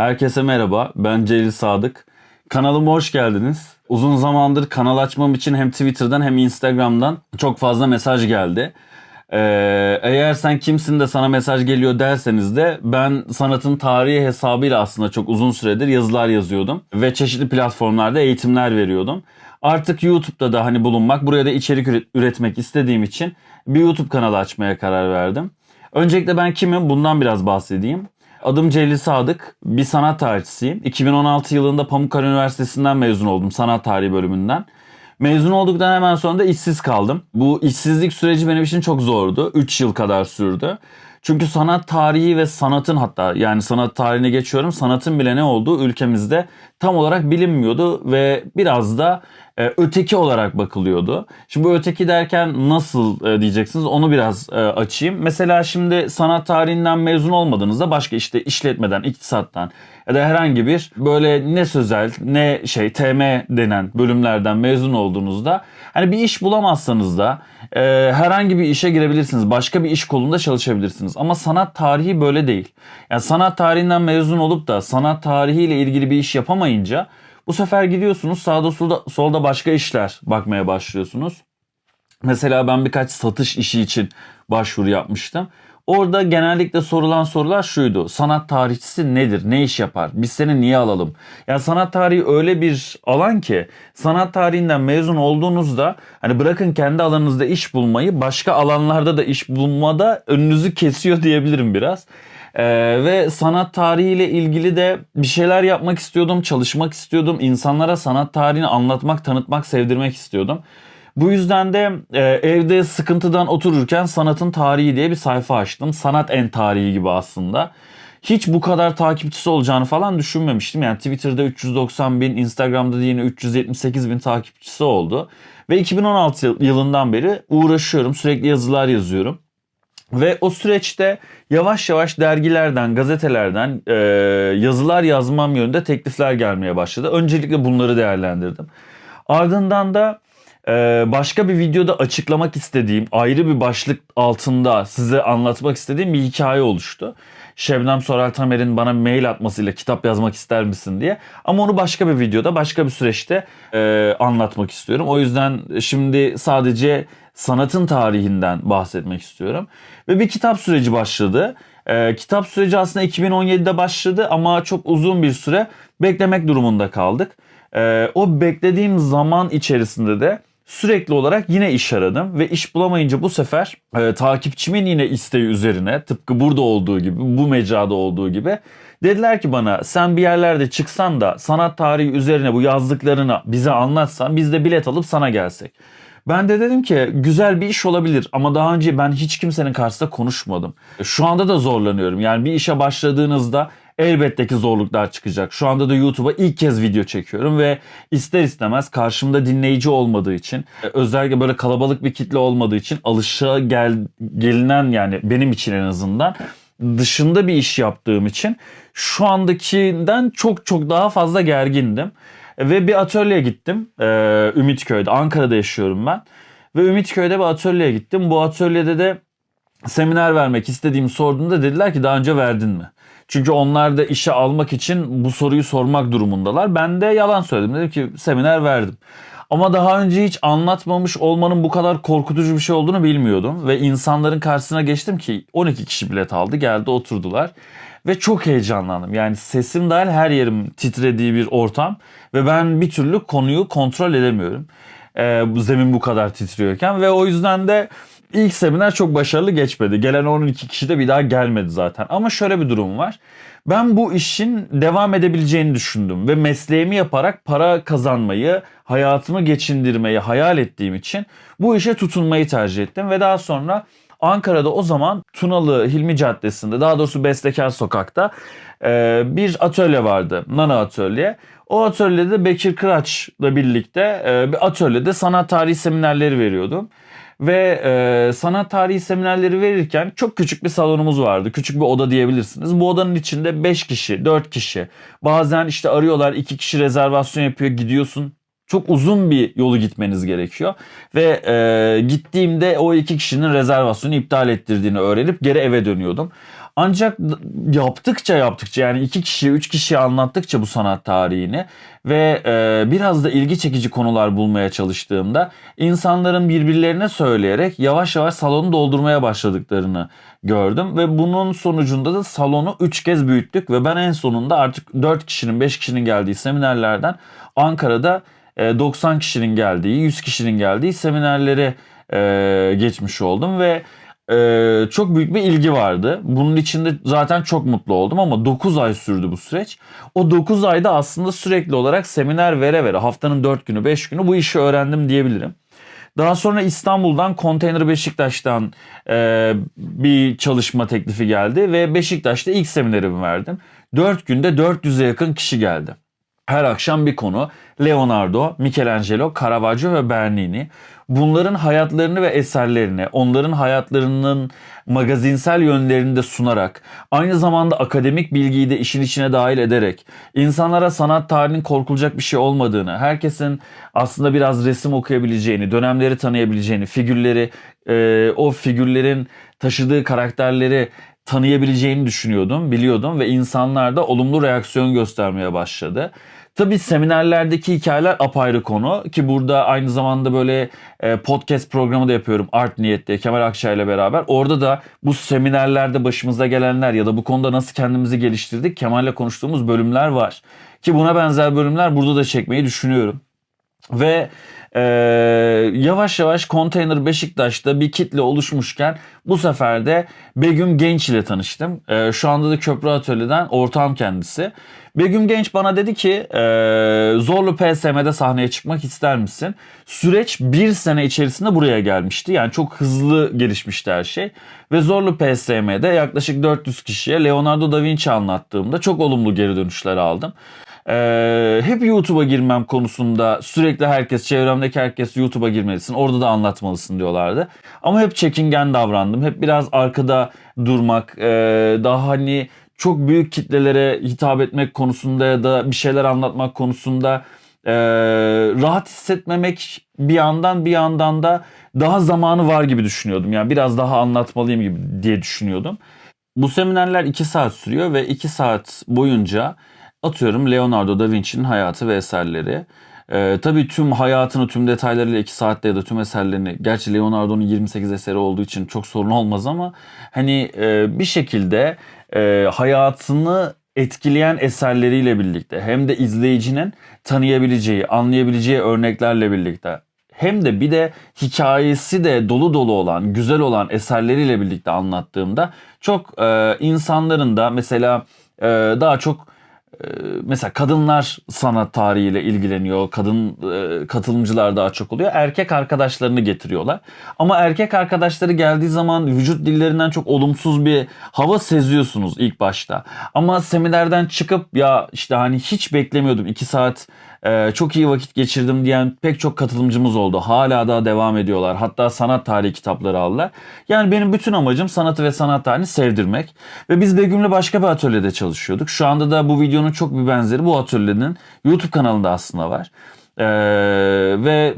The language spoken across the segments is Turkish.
Herkese merhaba, ben Celil Sadık. Kanalıma hoş geldiniz. Uzun zamandır kanal açmam için hem Twitter'dan hem Instagram'dan çok fazla mesaj geldi. Ee, eğer sen kimsin de sana mesaj geliyor derseniz de ben sanatın tarihi hesabıyla aslında çok uzun süredir yazılar yazıyordum. Ve çeşitli platformlarda eğitimler veriyordum. Artık YouTube'da da hani bulunmak, buraya da içerik üret- üretmek istediğim için bir YouTube kanalı açmaya karar verdim. Öncelikle ben kimim bundan biraz bahsedeyim. Adım Celil Sadık, bir sanat tarihçisiyim. 2016 yılında Pamukkale Üniversitesi'nden mezun oldum sanat tarihi bölümünden. Mezun olduktan hemen sonra da işsiz kaldım. Bu işsizlik süreci benim için çok zordu. 3 yıl kadar sürdü. Çünkü sanat tarihi ve sanatın hatta yani sanat tarihine geçiyorum. Sanatın bile ne olduğu ülkemizde tam olarak bilinmiyordu ve biraz da e, öteki olarak bakılıyordu. Şimdi bu öteki derken nasıl e, diyeceksiniz onu biraz e, açayım. Mesela şimdi sanat tarihinden mezun olmadığınızda başka işte işletmeden, iktisattan ya da herhangi bir böyle ne sözel ne şey TM denen bölümlerden mezun olduğunuzda hani bir iş bulamazsanız da e, herhangi bir işe girebilirsiniz. Başka bir iş kolunda çalışabilirsiniz. Ama sanat tarihi böyle değil. Yani sanat tarihinden mezun olup da sanat tarihiyle ilgili bir iş yapamayınca bu sefer gidiyorsunuz sağda solda, solda başka işler bakmaya başlıyorsunuz. Mesela ben birkaç satış işi için başvuru yapmıştım. Orada genellikle sorulan sorular şuydu. Sanat tarihçisi nedir? Ne iş yapar? Biz seni niye alalım? Yani sanat tarihi öyle bir alan ki sanat tarihinden mezun olduğunuzda hani bırakın kendi alanınızda iş bulmayı başka alanlarda da iş bulmada önünüzü kesiyor diyebilirim biraz. Ee, ve sanat tarihiyle ilgili de bir şeyler yapmak istiyordum, çalışmak istiyordum. İnsanlara sanat tarihini anlatmak, tanıtmak, sevdirmek istiyordum. Bu yüzden de e, evde sıkıntıdan otururken sanatın tarihi diye bir sayfa açtım. Sanat en tarihi gibi aslında. Hiç bu kadar takipçisi olacağını falan düşünmemiştim. Yani Twitter'da 390 bin, Instagram'da da yine 378 bin takipçisi oldu. Ve 2016 yıl- yılından beri uğraşıyorum. Sürekli yazılar yazıyorum. Ve o süreçte yavaş yavaş dergilerden, gazetelerden e, yazılar yazmam yönünde teklifler gelmeye başladı. Öncelikle bunları değerlendirdim. Ardından da e, başka bir videoda açıklamak istediğim, ayrı bir başlık altında size anlatmak istediğim bir hikaye oluştu. Şebnem Soral Tamer'in bana mail atmasıyla kitap yazmak ister misin diye. Ama onu başka bir videoda, başka bir süreçte e, anlatmak istiyorum. O yüzden şimdi sadece sanatın tarihinden bahsetmek istiyorum. Ve bir kitap süreci başladı. Ee, kitap süreci aslında 2017'de başladı ama çok uzun bir süre beklemek durumunda kaldık. Ee, o beklediğim zaman içerisinde de sürekli olarak yine iş aradım ve iş bulamayınca bu sefer e, takipçimin yine isteği üzerine tıpkı burada olduğu gibi bu mecrada olduğu gibi dediler ki bana sen bir yerlerde çıksan da sanat tarihi üzerine bu yazdıklarını bize anlatsan biz de bilet alıp sana gelsek. Ben de dedim ki güzel bir iş olabilir ama daha önce ben hiç kimsenin karşısında konuşmadım. Şu anda da zorlanıyorum. Yani bir işe başladığınızda elbette ki zorluklar çıkacak. Şu anda da YouTube'a ilk kez video çekiyorum ve ister istemez karşımda dinleyici olmadığı için özellikle böyle kalabalık bir kitle olmadığı için alışa gel, gelinen yani benim için en azından dışında bir iş yaptığım için şu andakinden çok çok daha fazla gergindim. Ve bir atölyeye gittim ee, Ümitköy'de. Ankara'da yaşıyorum ben. Ve Ümitköy'de bir atölyeye gittim. Bu atölyede de seminer vermek istediğimi sorduğumda dediler ki daha önce verdin mi? Çünkü onlar da işe almak için bu soruyu sormak durumundalar. Ben de yalan söyledim. Dedim ki seminer verdim. Ama daha önce hiç anlatmamış olmanın bu kadar korkutucu bir şey olduğunu bilmiyordum. Ve insanların karşısına geçtim ki 12 kişi bilet aldı geldi oturdular. Ve çok heyecanlandım. Yani sesim dahil her yerim titrediği bir ortam. Ve ben bir türlü konuyu kontrol edemiyorum. Ee, zemin bu kadar titriyorken. Ve o yüzden de ilk seminer çok başarılı geçmedi. Gelen 12 kişi de bir daha gelmedi zaten. Ama şöyle bir durum var. Ben bu işin devam edebileceğini düşündüm. Ve mesleğimi yaparak para kazanmayı, hayatımı geçindirmeyi hayal ettiğim için bu işe tutunmayı tercih ettim. Ve daha sonra Ankara'da o zaman Tunalı Hilmi Caddesi'nde daha doğrusu Bestekar Sokak'ta e, bir atölye vardı. Nana Atölye. O atölyede Bekir Kıraç'la birlikte e, bir atölyede sanat tarihi seminerleri veriyordum. Ve e, sanat tarihi seminerleri verirken çok küçük bir salonumuz vardı. Küçük bir oda diyebilirsiniz. Bu odanın içinde 5 kişi, 4 kişi. Bazen işte arıyorlar 2 kişi rezervasyon yapıyor gidiyorsun. Çok uzun bir yolu gitmeniz gerekiyor. Ve e, gittiğimde o iki kişinin rezervasyonu iptal ettirdiğini öğrenip geri eve dönüyordum. Ancak yaptıkça yaptıkça yani iki kişi, üç kişiye anlattıkça bu sanat tarihini ve e, biraz da ilgi çekici konular bulmaya çalıştığımda insanların birbirlerine söyleyerek yavaş yavaş salonu doldurmaya başladıklarını gördüm ve bunun sonucunda da salonu 3 kez büyüttük ve ben en sonunda artık 4 kişinin 5 kişinin geldiği seminerlerden Ankara'da 90 kişinin geldiği 100 kişinin geldiği seminerlere geçmiş oldum ve çok büyük bir ilgi vardı. Bunun içinde zaten çok mutlu oldum ama 9 ay sürdü bu süreç. O 9 ayda aslında sürekli olarak seminer vere vere haftanın 4 günü 5 günü bu işi öğrendim diyebilirim. Daha sonra İstanbul'dan Konteyner Beşiktaş'tan e, bir çalışma teklifi geldi ve Beşiktaş'ta ilk seminerimi verdim. 4 günde 400'e yakın kişi geldi. Her akşam bir konu. Leonardo, Michelangelo, Caravaggio ve Bernini. Bunların hayatlarını ve eserlerini, onların hayatlarının magazinsel yönlerini de sunarak, aynı zamanda akademik bilgiyi de işin içine dahil ederek, insanlara sanat tarihinin korkulacak bir şey olmadığını, herkesin aslında biraz resim okuyabileceğini, dönemleri tanıyabileceğini, figürleri, o figürlerin taşıdığı karakterleri tanıyabileceğini düşünüyordum, biliyordum ve insanlar da olumlu reaksiyon göstermeye başladı. Tabii seminerlerdeki hikayeler apayrı konu ki burada aynı zamanda böyle e, podcast programı da yapıyorum Art Niyet'te Kemal Akçay ile beraber. Orada da bu seminerlerde başımıza gelenler ya da bu konuda nasıl kendimizi geliştirdik Kemal'le konuştuğumuz bölümler var. Ki buna benzer bölümler burada da çekmeyi düşünüyorum. Ve ee, yavaş yavaş Konteyner Beşiktaş'ta bir kitle oluşmuşken bu sefer de Begüm Genç ile tanıştım. Ee, şu anda da Köprü Atölye'den ortağım kendisi. Begüm Genç bana dedi ki e, Zorlu PSM'de sahneye çıkmak ister misin? Süreç bir sene içerisinde buraya gelmişti. Yani çok hızlı gelişmişti her şey. Ve Zorlu PSM'de yaklaşık 400 kişiye Leonardo da Vinci anlattığımda çok olumlu geri dönüşler aldım. Ee, hep YouTube'a girmem konusunda sürekli herkes, çevremdeki herkes YouTube'a girmelisin. Orada da anlatmalısın diyorlardı. Ama hep çekingen davrandım. Hep biraz arkada durmak, e, daha hani çok büyük kitlelere hitap etmek konusunda ya da bir şeyler anlatmak konusunda e, rahat hissetmemek bir yandan bir yandan da daha zamanı var gibi düşünüyordum. Yani biraz daha anlatmalıyım gibi diye düşünüyordum. Bu seminerler 2 saat sürüyor ve 2 saat boyunca atıyorum Leonardo da Vinci'nin hayatı ve eserleri. Ee, tabii tüm hayatını tüm detaylarıyla 2 saatte ya da tüm eserlerini gerçi Leonardo'nun 28 eseri olduğu için çok sorun olmaz ama hani e, bir şekilde e, hayatını etkileyen eserleriyle birlikte hem de izleyicinin tanıyabileceği, anlayabileceği örneklerle birlikte hem de bir de hikayesi de dolu dolu olan, güzel olan eserleriyle birlikte anlattığımda çok e, insanların da mesela e, daha çok mesela kadınlar sanat tarihiyle ilgileniyor. Kadın e, katılımcılar daha çok oluyor. Erkek arkadaşlarını getiriyorlar. Ama erkek arkadaşları geldiği zaman vücut dillerinden çok olumsuz bir hava seziyorsunuz ilk başta. Ama seminerden çıkıp ya işte hani hiç beklemiyordum 2 saat ee, çok iyi vakit geçirdim diyen pek çok katılımcımız oldu. Hala daha devam ediyorlar. Hatta sanat tarihi kitapları aldılar. Yani benim bütün amacım sanatı ve sanat tarihini sevdirmek. Ve biz Begüm'le başka bir atölyede çalışıyorduk. Şu anda da bu videonun çok bir benzeri bu atölyenin YouTube kanalında aslında var. Ee, ve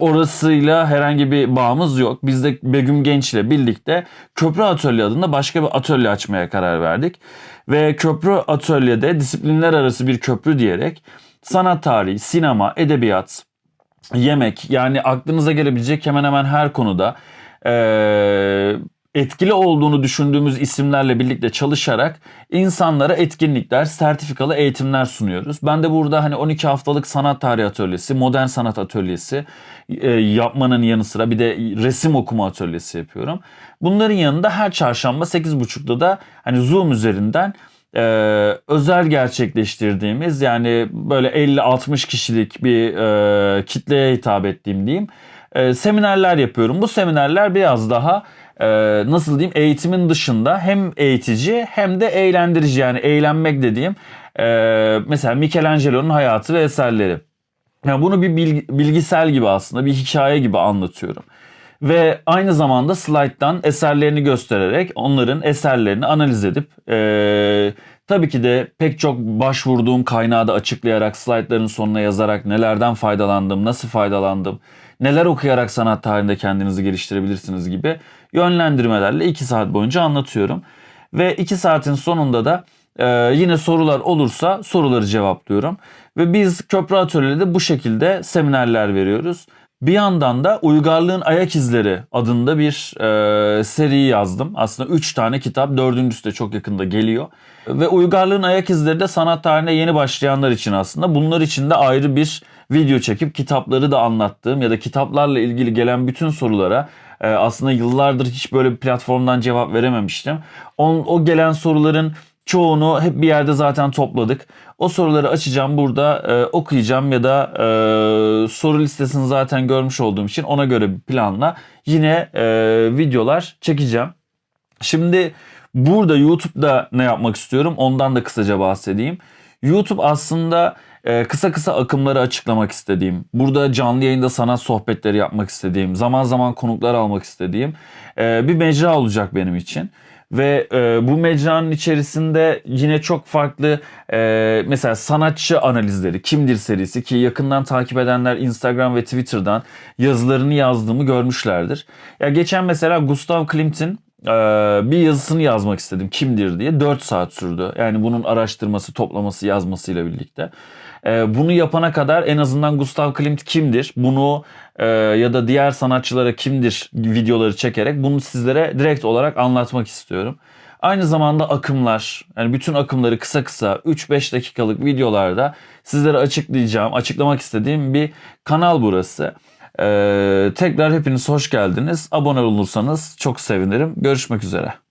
orasıyla herhangi bir bağımız yok. Biz de Begüm Genç ile birlikte Köprü Atölye adında başka bir atölye açmaya karar verdik. Ve Köprü Atölye'de disiplinler arası bir köprü diyerek sanat tarihi, sinema, edebiyat, yemek yani aklınıza gelebilecek hemen hemen her konuda e, etkili olduğunu düşündüğümüz isimlerle birlikte çalışarak insanlara etkinlikler, sertifikalı eğitimler sunuyoruz. Ben de burada hani 12 haftalık sanat tarihi atölyesi, modern sanat atölyesi e, yapmanın yanı sıra bir de resim okuma atölyesi yapıyorum. Bunların yanında her çarşamba 8.30'da da hani Zoom üzerinden e, özel gerçekleştirdiğimiz yani böyle 50-60 kişilik bir e, kitleye hitap ettiğim diyeyim e, seminerler yapıyorum. Bu seminerler biraz daha e, nasıl diyeyim eğitimin dışında hem eğitici hem de eğlendirici yani eğlenmek dediğim e, mesela Michelangelo'nun hayatı ve eserleri. Yani bunu bir bilgisel gibi aslında bir hikaye gibi anlatıyorum. Ve aynı zamanda slayttan eserlerini göstererek onların eserlerini analiz edip e, tabii ki de pek çok başvurduğum kaynağı da açıklayarak slaytların sonuna yazarak nelerden faydalandım, nasıl faydalandım, neler okuyarak sanat tarihinde kendinizi geliştirebilirsiniz gibi yönlendirmelerle 2 saat boyunca anlatıyorum. Ve 2 saatin sonunda da e, yine sorular olursa soruları cevaplıyorum. Ve biz Köprü Atölye'de bu şekilde seminerler veriyoruz. Bir yandan da Uygarlığın Ayak İzleri adında bir e, seri yazdım. Aslında 3 tane kitap, dördüncüsü de çok yakında geliyor. Ve Uygarlığın Ayak İzleri de sanat tarihine yeni başlayanlar için aslında. Bunlar için de ayrı bir video çekip kitapları da anlattığım ya da kitaplarla ilgili gelen bütün sorulara e, aslında yıllardır hiç böyle bir platformdan cevap verememiştim. O, o gelen soruların çoğunu hep bir yerde zaten topladık. O soruları açacağım burada e, okuyacağım ya da e, soru listesini zaten görmüş olduğum için ona göre bir planla yine e, videolar çekeceğim. Şimdi burada YouTube'da ne yapmak istiyorum ondan da kısaca bahsedeyim. YouTube aslında e, kısa kısa akımları açıklamak istediğim, burada canlı yayında sanat sohbetleri yapmak istediğim, zaman zaman konuklar almak istediğim e, bir mecra olacak benim için. Ve e, bu mecranın içerisinde yine çok farklı e, mesela sanatçı analizleri, kimdir serisi ki yakından takip edenler Instagram ve Twitter'dan yazılarını yazdığımı görmüşlerdir. Ya geçen mesela Gustav Klimt'in e, bir yazısını yazmak istedim kimdir diye 4 saat sürdü. Yani bunun araştırması, toplaması, yazmasıyla birlikte. E, bunu yapana kadar en azından Gustav Klimt kimdir? Bunu e, ya da diğer sanatçılara kimdir videoları çekerek bunu sizlere direkt olarak anlatmak istiyorum. Aynı zamanda akımlar, yani bütün akımları kısa kısa 3-5 dakikalık videolarda sizlere açıklayacağım, açıklamak istediğim bir kanal burası. Ee, tekrar hepiniz hoş geldiniz. Abone olursanız çok sevinirim. Görüşmek üzere.